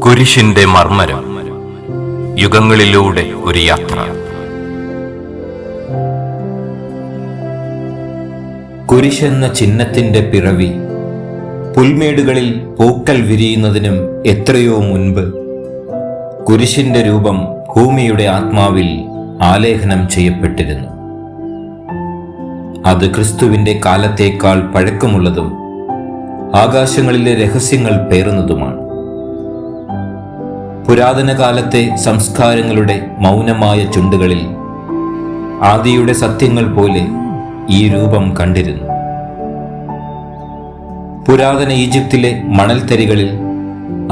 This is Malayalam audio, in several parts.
കുരിശിന്റെ മർമ്മരം യുഗങ്ങളിലൂടെ ഒരു യാത്ര. കുരിശെന്ന ചിഹ്നത്തിന്റെ പിറവി പുൽമേടുകളിൽ പൂക്കൽ വിരിയുന്നതിനും എത്രയോ മുൻപ് കുരിശിന്റെ രൂപം ഭൂമിയുടെ ആത്മാവിൽ ആലേഖനം ചെയ്യപ്പെട്ടിരുന്നു. അത് ക്രിസ്തുവിന്റെ കാലത്തേക്കാൾ പഴക്കമുള്ളതും ആകാശങ്ങളിലെ രഹസ്യങ്ങൾ പേറുന്നതുമാണ്. പുരാതന കാലത്തെ സംസ്കാരങ്ങളുടെ മൗനമായ ചുണ്ടുകളിൽ ആദിയുടെ സത്യങ്ങൾ പോലെ ഈ രൂപം കണ്ടിരുന്നു. പുരാതന ഈജിപ്തിലെ മണൽത്തരികളിൽ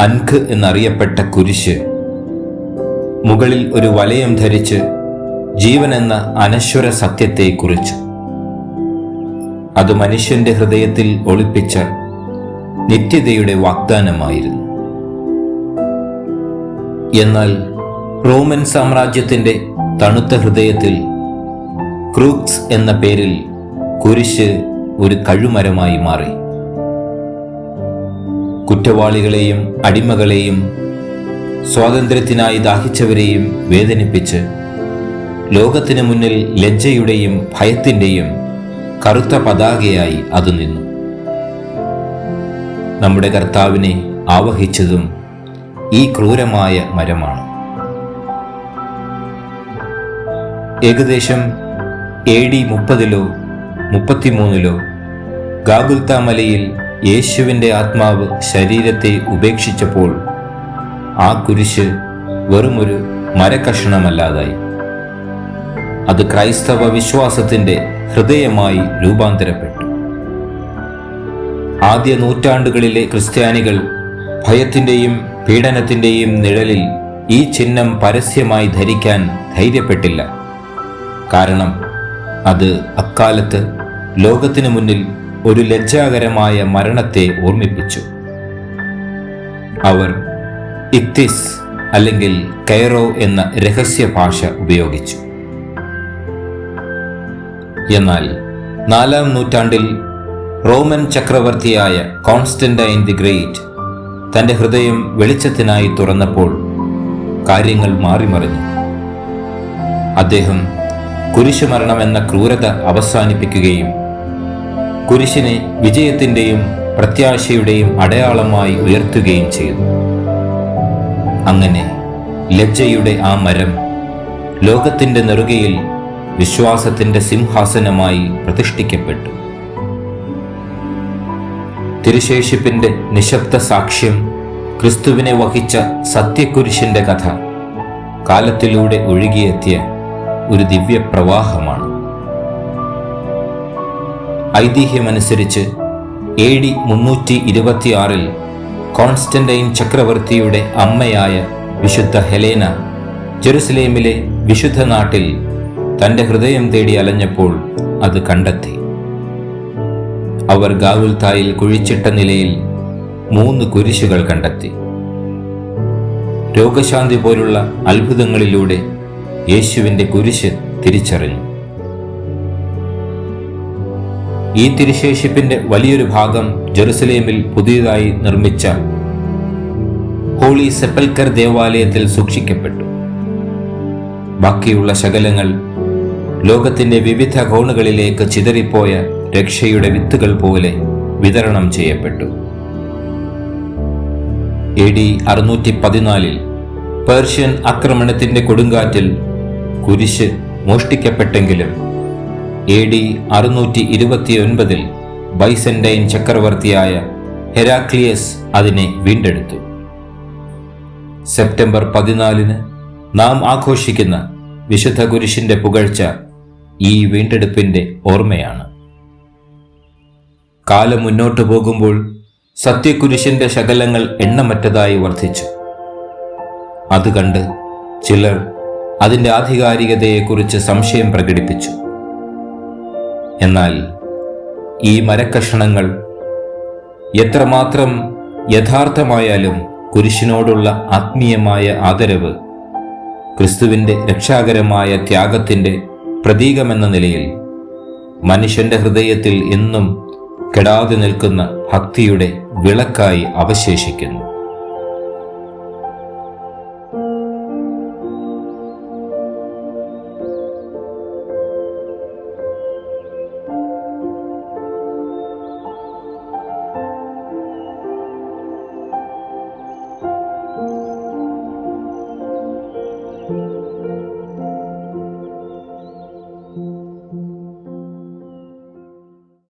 അൻഖ് എന്നറിയപ്പെട്ട കുരിശ് മുകളിൽ ഒരു വലയം ധരിച്ച് ജീവൻ എന്ന അനശ്വര സത്യത്തെ കുറിച്ചു അത് മനുഷ്യന്റെ ഹൃദയത്തിൽ ഒളിപ്പിച്ച നിത്യതയുടെ വാഗ്ദാനമായിരുന്നു. എന്നാൽ റോമൻ സാമ്രാജ്യത്തിന്റെ തണുത്ത ഹൃദയത്തിൽ ക്രൂക്സ് എന്ന പേരിൽ കുരിശ് ഒരു കഴുമരമായി മാറി. കുറ്റവാളികളെയും അടിമകളെയും സ്വാതന്ത്ര്യത്തിനായി ദാഹിച്ചവരെയും വേദനിപ്പിച്ച് ലോകത്തിനു മുന്നിൽ ലജ്ജയുടെയും ഭയത്തിന്റെയും കറുത്ത പതാകയായി അത് നിന്നു. നമ്മുടെ കർത്താവിനെ ആവഹിച്ചതും ഈ ക്രൂരമായ മരമാണ്. ഏകദേശം എ ഡി മുപ്പതിലോ മുപ്പത്തിമൂന്നിലോ ഗാഗുൽത്ത മലയിൽ യേശുവിന്റെ ആത്മാവ് ശരീരത്തെ ഉപേക്ഷിച്ചപ്പോൾ ആ കുരിശ് വെറുമൊരു മരക്കഷണമല്ലാതായി. അത് ക്രൈസ്തവ വിശ്വാസത്തിന്റെ ഹൃദയമായി രൂപാന്തരപ്പെട്ടു. ആദ്യ നൂറ്റാണ്ടുകളിലെ ക്രിസ്ത്യാനികൾ ഭയത്തിന്റെയും പീഡനത്തിന്റെയും നിഴലിൽ ഈ ചിഹ്നം പരസ്യമായി ധരിക്കാൻ ധൈര്യപ്പെട്ടില്ല. കാരണം അത് അക്കാലത്ത് ലോകത്തിനു മുന്നിൽ ഒരു ലജ്ജാകരമായ മരണത്തെ ഓർമ്മിപ്പിച്ചു. അവർ ഇക്തിസ് അല്ലെങ്കിൽ കൈറോ എന്ന രഹസ്യ ഭാഷ ഉപയോഗിച്ചു. എന്നാൽ നാലാം നൂറ്റാണ്ടിൽ റോമൻ ചക്രവർത്തിയായ കോൺസ്റ്റന്റൈൻ ദി ഗ്രേറ്റ് തന്റെ ഹൃദയം വെളിച്ചത്തിനായി തുറന്നപ്പോൾ കാര്യങ്ങൾ മാറിമറിഞ്ഞു. അദ്ദേഹം കുരിശുമരണം എന്ന ക്രൂരത അവസാനിപ്പിക്കുകയും കുരിശിനെ വിജയത്തിന്റെയും പ്രത്യാശയുടെയും അടയാളമായി ഉയർത്തുകയും ചെയ്തു. അങ്ങനെ ലജ്ജയുടെ ആ മരം ലോകത്തിന്റെ നെറുകയിൽ വിശ്വാസത്തിന്റെ സിംഹാസനമായി പ്രതിഷ്ഠിക്കപ്പെട്ടു. തിരുശേഷിപ്പിന്റെ നിശബ്ദ സാക്ഷ്യം ക്രിസ്തുവിനെ വഹിച്ച സത്യക്കുരിശിന്റെ കഥ. കാലത്തിലൂടെ ഒഴുകിയെത്തിയ ഒരു ദിവ്യപ്രവാഹമാണ്. ഐതിഹ്യമനുസരിച്ച് എ ഡി മുന്നൂറ്റി ഇരുപത്തിയാറിൽ കോൺസ്റ്റന്റൈൻ ചക്രവർത്തിയുടെ അമ്മയായ വിശുദ്ധ ഹെലേന ജെറുസലേമിലെ വിശുദ്ധ നാട്ടിൽ തന്റെ ഹൃദയം തേടി അലഞ്ഞപ്പോൾ അത് കണ്ടെത്തി. അവർ ഗാവുൽത്തായിൽ കുഴിച്ചിട്ട നിലയിൽ മൂന്ന് കുരിശുകൾ കണ്ടെത്തി. രോഗശാന്തി പോലുള്ള അത്ഭുതങ്ങളിലൂടെ യേശുവിന്റെ കുരിശ് തിരിച്ചറിഞ്ഞു. ഈ തിരുശേഷിപ്പിന്റെ വലിയൊരു ഭാഗം ജെറുസലേമിൽ പുതിയതായി നിർമ്മിച്ച ഹോളി സെപ്പൽക്കർ ദേവാലയത്തിൽ സൂക്ഷിക്കപ്പെട്ടു. ബാക്കിയുള്ള ശകലങ്ങൾ ലോകത്തിന്റെ വിവിധ കോണുകളിലേക്ക് ചിതറിപ്പോയ രക്ഷയുടെ വിത്തുകൾ പോലെ വിതരണം ചെയ്യപ്പെട്ടു. എ ഡി അറുന്നൂറ്റി പതിനാലിൽ പേർഷ്യൻ ആക്രമണത്തിന്റെ കൊടുങ്കാറ്റിൽ കുരിശ് മോഷ്ടിക്കപ്പെട്ടെങ്കിലും എ ഡി അറുന്നൂറ്റി ഇരുപത്തിയൊൻപതിൽ ബൈസൻഡൈൻ ചക്രവർത്തിയായ ഹെരാക്ലിയസ് അതിനെ വീണ്ടെടുത്തു. സെപ്റ്റംബർ പതിനാലിന് നാം ആഘോഷിക്കുന്ന വിശുദ്ധ കുരിശിന്റെ പുകഴ്ച ഈ വീണ്ടെടുപ്പിന്റെ ഓർമ്മയാണ്. കാലം മുന്നോട്ട് പോകുമ്പോൾ സത്യകുരിശിന്റെ ശകലങ്ങൾ എണ്ണമറ്റതായി വർദ്ധിച്ചു. അത് കണ്ട് ചിലർ അതിന്റെ ആധികാരികതയെക്കുറിച്ച് സംശയം പ്രകടിപ്പിച്ചു. എന്നാൽ ഈ മരക്കഷണങ്ങൾ എത്രമാത്രം യഥാർത്ഥമായാലും കുരിശിനോടുള്ള ആത്മീയമായ ആദരവ് ക്രിസ്തുവിന്റെ രക്ഷാകരമായ ത്യാഗത്തിന്റെ പ്രതീകമെന്ന നിലയിൽ മനുഷ്യന്റെ ഹൃദയത്തിൽ എന്നും കെടാതെ നിൽക്കുന്ന ഭക്തിയുടെ വിളക്കായി അവശേഷിക്കുന്നു.